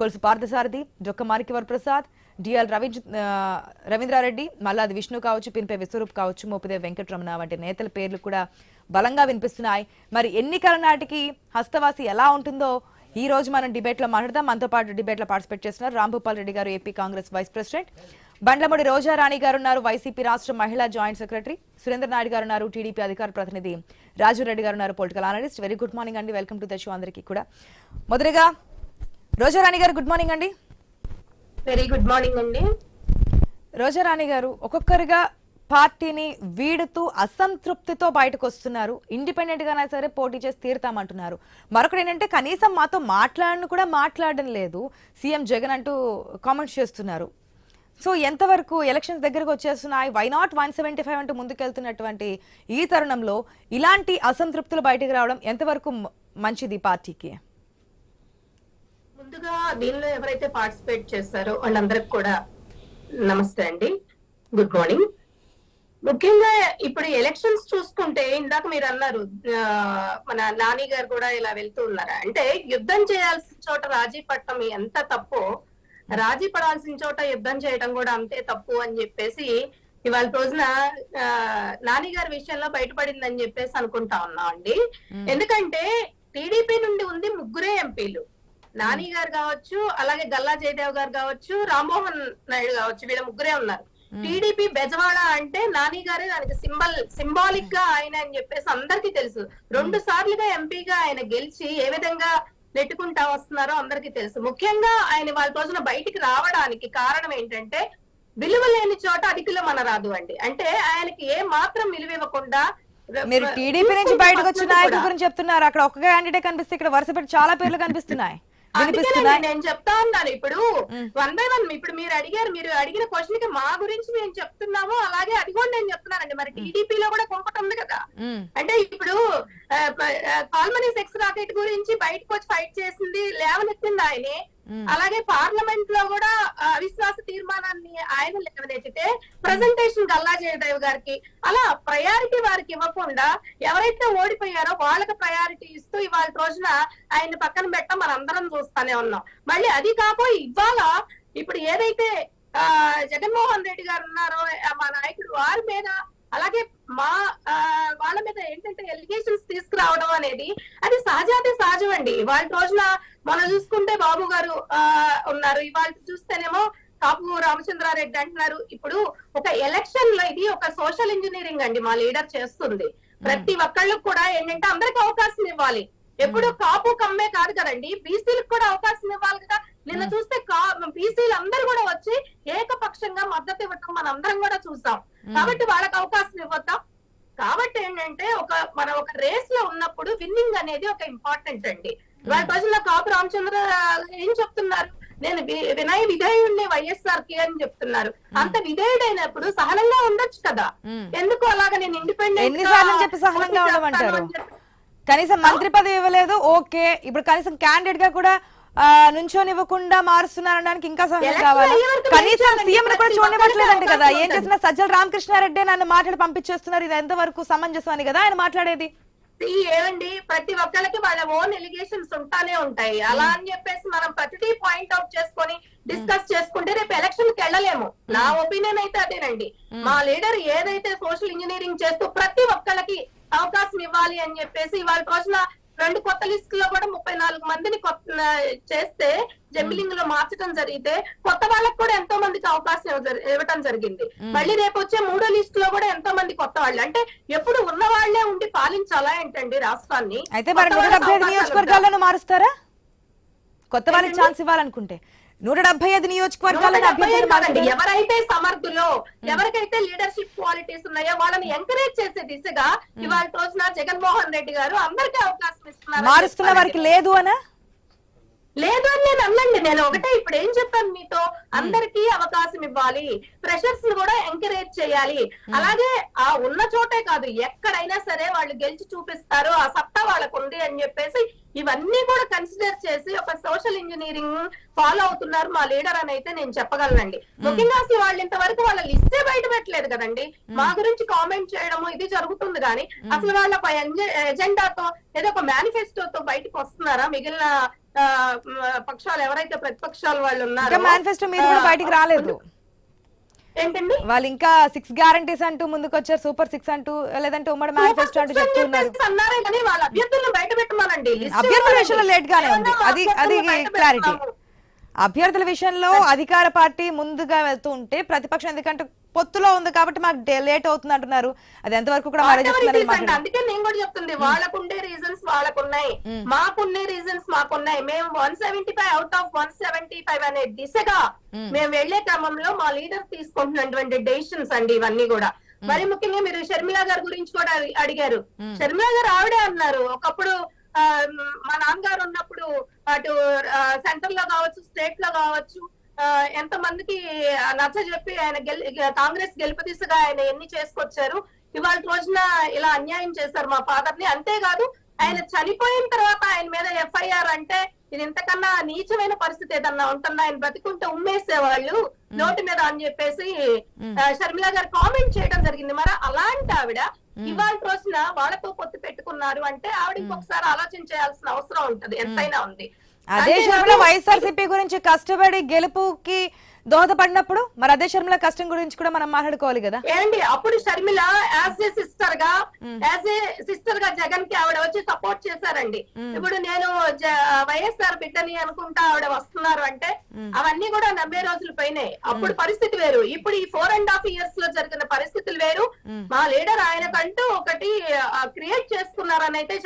కొలుసు పార్థసారథి జొక్కమారికి వరప్రసాద్ ప్రసాద్ డిఎల్ రవి రవీంద్రారెడ్డి మల్లాది విష్ణు కావచ్చు పిన్పే విశ్వరూప్ కావచ్చు మోపిదేవి వెంకటరమణ వంటి నేతల పేర్లు కూడా బలంగా వినిపిస్తున్నాయి. మరి ఎన్నికల నాటికి హస్తవాసి ఎలా ఉంటుందో ఈ రోజు మనం డిబేట్లో మాట్లాడదాం. మనతో పాటు డిబేట్లో పార్టిసిపేట్ చేస్తున్నారు రాంభూపాల్ రెడ్డి గారు AP Congress vice president. Bandlamudi Roja Rani గారు ఉన్నారు వైసీపీ రాష్ట్ర మహిళా జాయింట్ సెక్రటరీ. సురేంద్ర నాయుడు గారు ఉన్నారు టీడీపీ అధికార ప్రతినిధి. రాజు రెడ్డి గారు ఉన్నారు political analyst. Very good morning అండి. వెల్కమ్ టు ద షో అందరికీ కూడా. మొదటిగా రోజా రాణి గారు గుడ్ మార్నింగ్ అండి. వెరీ గుడ్ మార్నింగ్ అండి. రోజారాణి గారు ఒక్కొక్కరిగా పార్టీని వీడుతూ అసంతృప్తితో బయటకు వస్తున్నారు ఇండిపెండెంట్ గానే సరే పోటీ చేసి తీరుతామంటున్నారు. మరొకటి ఏంటంటే కనీసం మాతో మాట్లాడను కూడా మాట్లాడడం లేదు. సీఎం జగన్ అంటూ కామెంట్స్ చేస్తున్నారు. సో ఎంతవరకు ఎలక్షన్స్ దగ్గరకు వచ్చేస్తున్నాయి? Why not one seventy five అంటూ ముందుకెళ్తున్నటువంటి ఈ తరుణంలో ఇలాంటి అసంతృప్తులు బయటకు రావడం ఎంతవరకు మంచిది పార్టీకి? ముందుగా దీనిలో ఎవరైతే పార్టిసిపేట్ చేస్తారో వాళ్ళందరికి కూడా నమస్తే అండి. గుడ్ మార్నింగ్ ముఖ్యంగా ఇప్పుడు ఎలక్షన్స్ చూసుకుంటే ఇందాక మీరు అన్నారు మన నాని గారు కూడా ఇలా వెళ్తూ ఉన్నారా? అంటే యుద్ధం చేయాల్సిన చోట రాజీ పడటం ఎంత తప్పు రాజీ పడాల్సిన చోట యుద్ధం చేయడం కూడా అంతే తప్పు అని చెప్పేసి ఇవాళ రోజున ఆ, నాని గారి విషయంలో బయటపడిందని చెప్పేసి అనుకుంటా ఉన్నాం అండి ఎందుకంటే టీడీపీ నుండి ఉంది ముగ్గురే ఎంపీలు. నాని గారు కావచ్చు అలాగే గల్లా జయదేవ్ గారు కావచ్చు రామ్మోహన్ నాయుడు కావచ్చు వీళ్ళ ముగ్గురే ఉన్నారు. టీడీపీ బెజవాడ అంటే నాని గారే దానికి సింబల్ సింబాలిక్గా ఆయన అని చెప్పేసి అందరికీ తెలుసు. రెండు సార్లుగా ఎంపీగా ఆయన గెలిచి ఏ విధంగా నెట్టుకుంటా వస్తున్నారో అందరికీ తెలుసు. ముఖ్యంగా ఆయన వాళ్ళ రోజున బయటికి రావడానికి కారణం ఏంటంటే విలువ లేని చోట అధికులు మన రాదు అండి. అంటే ఆయనకి ఏ మాత్రం విలువ ఇవ్వకుండా మీరు టీడీపీ నుంచి బయటకు వచ్చిన వస్తున్నది నాయకుల కూడా. గురించి చెప్తున్నారు. అక్కడ ఒక్క క్యాండిడేట్ కనిపిస్తే ఇక్కడ వరుస పెట్టి చాలా పేర్లు కనిపిస్తున్నాయి. నేను చెప్తా ఉన్నాను. ఇప్పుడు వన్ బై వన్ ఇప్పుడు మీరు అడిగారు మీరు అడిగిన క్వశ్చన్కి మా గురించి మేము చెప్తున్నాము అలాగే అది కూడా నేను చెప్తున్నానండి. మరి టీడీపీలో కూడా కుంపట ఉంది కదా. అంటే ఇప్పుడు కాల్మనీ సెక్స్ రాకెట్ గురించి బయటకు వచ్చి ఫైట్ చేసింది లేవనెత్తింది ఆయనే. అలాగే పార్లమెంట్లో కూడా అవిశ్వాస తీర్మానాన్ని ఆయన లేవనెత్తితే ప్రజెంటేషన్ గల్లా జయదేవ్ గారికి అలా ప్రయారిటీ వారికి ఇవ్వకుండా ఎవరైతే ఓడిపోయారో వాళ్ళకి ప్రయారిటీ ఇస్తూ ఇవాళ రోజున ఆయన పక్కన పెట్ట మనందరం చూస్తానే ఉన్నాం. మళ్ళీ అది కాకపోయి ఇవాళ ఇప్పుడు ఏదైతే ఆ జగన్మోహన్ రెడ్డి గారు ఉన్నారో మా నాయకుడు వారి మీద అలాగే మా వాళ్ళ మీద ఏంటంటే ఎలిగేషన్స్ తీసుకురావడం అనేది అది సహజాతి సహజం అండి వాళ్ళ రోజున మనం చూసుకుంటే బాబు గారు ఆ ఉన్నారు. ఇవాళ చూస్తేనేమో కాపు రామచంద్రారెడ్డి అంటున్నారు. ఇప్పుడు ఒక ఎలక్షన్లో ఇది ఒక సోషల్ ఇంజనీరింగ్ అండి మా లీడర్ చేస్తుంది. ప్రతి ఒక్కళ్ళకి కూడా ఏంటంటే అందరికి అవకాశం ఇవ్వాలి. ఎప్పుడు కాపు కమ్మే కాదు కదండి. బీసీలకు కూడా అవకాశం ఇవ్వాలి కదా. నిన్న చూస్తే బీసీలు అందరూ కూడా వచ్చి ఏకపక్షంగా మద్దతు ఇవ్వటం మనం అందరం కూడా చూసాం. కాబట్టి వాళ్ళకి అవకాశం ఇవ్వద్దాం. కాబట్టి ఏంటంటే ఒక మన ఒక రేస్లో ఉన్నప్పుడు విన్నింగ్ అనేది ఒక ఇంపార్టెంట్ అండి. వాళ్ళ ప్రజల్లో కాపు రామచంద్ర ఏం చెప్తున్నారు? నేను వినయ విధేయుడిని వైఎస్ఆర్కి అని చెప్తున్నారు. అంత విధేయుడైనప్పుడు సహనంగా ఉండొచ్చు కదా. ఎందుకు అలాగా నేను ఇండిపెండెంట్ కనీసం మంత్రి పదవి ఇవ్వలేదు ఓకే. ఇప్పుడు కనీసం క్యాండిడేట్గా కూడా నుంచోనివ్వకుండా మారుస్తున్నారనడానికి ఇంకా సహనం Election కావాలా? కనీసం. సీఎం కూడా ఒక్కరికి కదా. ఏం చేసినా సజ్జల రామకృష్ణారెడ్డి నన్ను మాట్లాడి పంపించేస్తున్నారు. ఇది ఎంతవరకు సమంజసం అని కదా ఆయన మాట్లాడేది? ఏమండి ప్రతి ఒక్కరికి వాళ్ళ ఓన్ ఎలిగేషన్స్ ఉంటానే ఉంటాయి. అలా అని చెప్పేసి మనం ప్రతిదీ పాయింట్ డిస్కస్ చేసుకుంటే రేపు ఎలక్షన్కి వెళ్ళలేము. నా ఒపీనియన్ అయితే అదేనండి. మా లీడర్ ఏదైతే సోషల్ ఇంజనీరింగ్ చేస్తూ ప్రతి ఒక్కళ్ళకి అవకాశం ఇవ్వాలి అని చెప్పేసి ఇవాళ రోజున రెండు కొత్త లిస్ట్లో కూడా ముప్పై నాలుగు మందిని చేస్తే జంబిలింగ్లో మార్చడం జరిగితే కొత్త వాళ్ళకి కూడా ఎంతో మందికి అవకాశం ఇవ్వ- ఇవ్వటం జరిగింది. మళ్ళీ రేపు వచ్చే మూడో లిస్ట్లో కూడా ఎంతో మంది కొత్త వాళ్ళు. అంటే ఎప్పుడు ఉన్న వాళ్ళే ఉండి పాలించాలా ఏంటండి రాష్ట్రాన్ని? అయితే మరి నియోజకవర్గాలను మారుస్తారా? కొత్త వాళ్ళకి ఛాన్స్ ఇవ్వాలనుకుంటే. నూట డెబ్బై ఐదు. మారుస్తారా? ఎవరైతే సమర్థులో ఎవరికైతే లీడర్షిప్ క్వాలిటీస్ ఉన్నాయో వాళ్ళని ఎంకరేజ్ చేసే దిశగా ఇవాళ రోజున జగన్మోహన్ రెడ్డి గారు అందరికీ అవకాశం ఇస్తున్నారు మారుస్తున్న వారికి లేదు అనా లేదు అని నేను అన్నండి. నేను ఒకటే ఇప్పుడు ఏం చెప్పాను మీతో? అందరికీ అవకాశం ఇవ్వాలి. ప్రెషర్స్ని కూడా ఎంకరేజ్ చేయాలి. అలాగే ఆ ఉన్న చోటే కాదు ఎక్కడైనా సరే వాళ్ళు గెలిచి చూపిస్తారు. ఆ సత్తా వాళ్ళకు ఉంది అని చెప్పేసి ఇవన్నీ కూడా కన్సిడర్ చేసి ఒక సోషల్ ఇంజనీరింగ్ ఫాలో అవుతున్నారు మా లీడర్ అని అయితే నేను చెప్పగలనండి. ముఖ్యంగా అసలు వాళ్ళు ఇంతవరకు వాళ్ళ లిస్టే బయట పెట్టలేదు కదండి. మా గురించి కామెంట్ చేయడము ఇది జరుగుతుంది కానీ అసలు వాళ్ళ ఎజెండాతో ఏదో ఒక మేనిఫెస్టోతో బయటకు వస్తున్నారా? మిగిలిన పక్షాలు ఎవరైతే ప్రతిపక్షాలు వాళ్ళు ఇంకా ఉన్నారో మేనిఫెస్టో మీరు కూడా బయటికి రాలేదు. ఏంటండి? వాళ్ళు ఇంకా సిక్స్ గ్యారంటీస్ అంటూ ముందుకు వచ్చారు సూపర్ సిక్స్ అంటూ లేదంటే ఉమ్మడి మేనిఫెస్టో అంటూ చెప్తూ ఉన్నారు. అన్నారే కానీ వాళ్ళ అభ్యర్థులను బయట పెట్టమనండి. అభ్యర్థుల. విషయంలో లేట్ గానే ఉంది. అది అది క్లారిటీ. అభ్యర్థుల విషయంలో అధికార పార్టీ ముందుగా వెళ్తూ ఉంటే ప్రతిపక్షం ఎందుకంటే పొత్తులో ఉంది కాబట్టి మాకు లేట్ అవుతుంది అంటున్నారు అది ఎంతవరకు కూడా. అందుకే నేను కూడా చెప్తుంది. వాళ్ళకుండే రీజన్స్ వాళ్ళకున్నాయి. మాకుండే రీజన్స్ మాకున్నాయి. మేము one seventy five out of one seventy five అనే దిశగా మేము. వెళ్ళే క్రమంలో మా లీడర్ తీసుకుంటున్నటువంటి డెసిషన్స్ అండి ఇవన్నీ కూడా. మరి ముఖ్యంగా మీరు షర్మిల గారి గురించి కూడా అడి- అడిగారు. షర్మిల గారు ఆవిడే అన్నారు. ఒకప్పుడు మా నాన్నగారు ఉన్నప్పుడు అటు సెంటర్లో కావచ్చు స్టేట్లో కావచ్చు ఎంత మందికి నచ్చ చెప్పి ఆయన కాంగ్రెస్ గెలుపు దిశగా ఆయన ఎన్ని చేసుకొచ్చారు ఇవాళ రోజున ఇలా అన్యాయం చేశారు మా ఫాదర్ని. అంతేకాదు ఆయన చనిపోయిన తర్వాత ఆయన మీద ఎఫ్ఐఆర్ అంటే ఇది ఇంతకన్నా నీచమైన పరిస్థితి ఏదన్నా ఉంటుందా? ఆయన బతికుంటే ఉమ్మేసేవాళ్ళు. నోటి మీద అని చెప్పేసి షర్మిల గారు కామెంట్ చేయడం జరిగింది. మరి అలాంటి ఆవిడ ఇవాళ రోజున వాళ్ళతో పొత్తు పెట్టుకున్నారు అంటే ఆవిడ ఇంకొకసారి ఆలోచన చేయాల్సిన అవసరం ఉంటది. ఎంతైనా ఉంది. అదే వైఎస్ఆర్సీపీ గురించి కష్టపడి గెలుపుకి దోహదపడినప్పుడు మరి అదే షర్మిల కష్టం గురించి కూడా మనం మాట్లాడుకోవాలి కదా? ఏంటి అప్పుడు షర్మిల యాజ్ ఏ సిస్టర్గా యాజ్ ఏ సిస్టర్గా జగన్కి ఆవిడ వచ్చి సపోర్ట్ చేశారండి. ఇప్పుడు నేను వైఎస్ఆర్ బిడ్డని అనుకుంటా ఆవిడ వస్తున్నారు అంటే అవన్నీ కూడా నమ్మే రోజులు పోయినాయి. అప్పుడు పరిస్థితి వేరు. ఇప్పుడు ఈ ఫోర్ అండ్ హాఫ్ ఇయర్స్లో జరిగిన పరిస్థితులు వేరు. మా లీడర్ ఆయనకంటూ ఒకటి క్రియేట్ చేసుకున్నారని అయితే